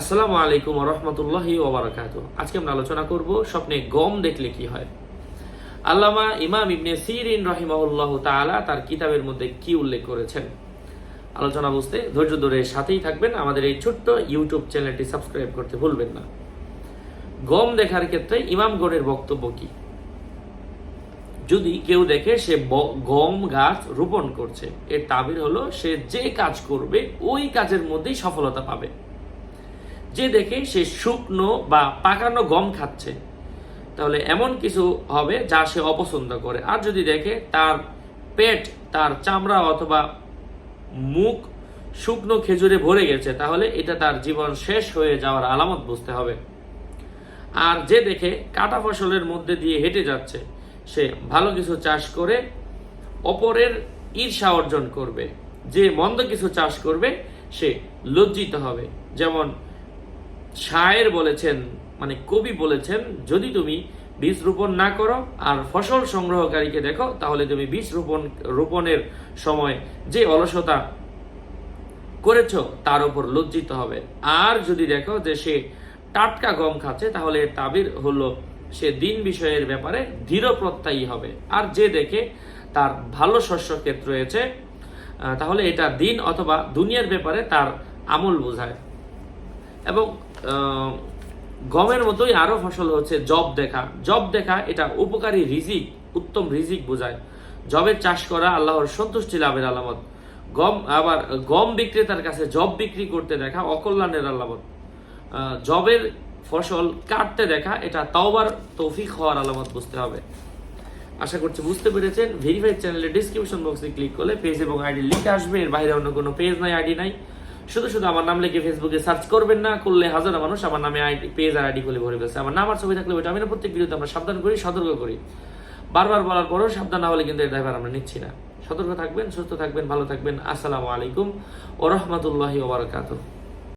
আসসালামু আলাইকুম রহমতুল্লাহি ওবরাকাত আজকে আমরা আলোচনা করব স্বপ্নে গম দেখলে কি হয়। আল্লামা ইমাম ইবনে সিরিন রহিমাউল্লাহ তাআলা তার কিতাবের মধ্যে কি উল্লেখ করেছেন? আলোচনা বুঝতে ধৈর্য ধরে সাথেই থাকবেন। আমাদের এই ছোট্ট ইউটিউব চ্যানেলটি সাবস্ক্রাইব করতে ভুলবেন না। গম দেখার ক্ষেত্রে ইমাম ইমামগণের বক্তব্য কি? যদি কেউ দেখে সে গম গাছ রোপণ করছে, এর তাবির হলো সে যে কাজ করবে, ওই কাজের মধ্যেই সফলতা পাবে। যে দেখে সে শুকনো বা পাকানো গম খাচ্ছে, তাহলে এমন কিছু হবে যা সে অপছন্দ করে। আর যদি দেখে তার পেট, তার চামড়া অথবা মুখ শুকনো খেজুরে ভরে গেছে, তাহলে এটা তার জীবন শেষ হয়ে যাওয়ার আলামত বুঝতে হবে। আর যে দেখে কাটা ফসলের মধ্যে দিয়ে হেঁটে যাচ্ছে, সে ভালো কিছু চাষ করে অপরের ঈর্ষা অর্জন করবে। যে মন্দ কিছু চাষ করবে, সে লজ্জিত হবে। যেমন শায়ের বলেছেন মানে কবি বলেছেন, যদি তুমি বীজ রোপণ না করো আর ফসল সংগ্রহকারীকে দেখো, তাহলে তুমি বীজ রোপণ, রোপণের সময় যে অলসতা করেছ, তার উপর লজ্জিত হবে। আর যদি দেখো যে সে টাটকা গম খাচ্ছে, তাহলে তাবির হলো সে দিন বিষয়ের ব্যাপারে দৃঢ় প্রত্যয়ী হবে। আর যে দেখে তার ভালো শস্য ক্ষেত্র রয়েছে তাহলে এটা দিন অথবা দুনিয়ার ব্যাপারে তার আমল বোঝায়। এবং গমের মতোই আরও ফসল হচ্ছে জব দেখা। জব দেখা এটা উপকারী রিজিক, উত্তম রিজিক বোঝায়। জবের চাষ করা আল্লাহর সন্তুষ্টি লাভের আলামত। গম আবার, গম বিক্রেতার কাছে জব বিক্রি করতে দেখা অকল্যাণের আলামত। জবের ফসল কাটতে দেখা এটা তাওবার তৌফিক হওয়ার আলামত বুঝতে হবে। আশা করছি বুঝতে পেরেছেন। ভেরিফাইড চ্যানেলের ডিসক্রিপশন বক্সে ক্লিক করলে পেজ এবং আইডি লিঙ্ক আসবে। এর বাইরে অন্য কোনো পেজ নাই আইডি নাই। শুধু শুধু আমার নাম লিখে ফেসবুকে সার্চ করবেন না, করলে হাজার মানুষ আমার নামে আইডি পেজ আর আইডি খুলে ভরে ফেলছে। আমার নাম আর ছবি থাকলে ওইটা। আমি না প্রত্যেক ভিডিওতে আমরা সাবধান করি, সতর্ক করি। বারবার বলার পরেও সাবধান না হলে কিন্তু এর ড্রাইভার আমরা নিচ্ছি না। সতর্ক থাকবেন, সুস্থ থাকবেন, ভালো থাকবেন। আসসালামু আলাইকুম ও রহমতুল্লাহি ওবরাকাতুহ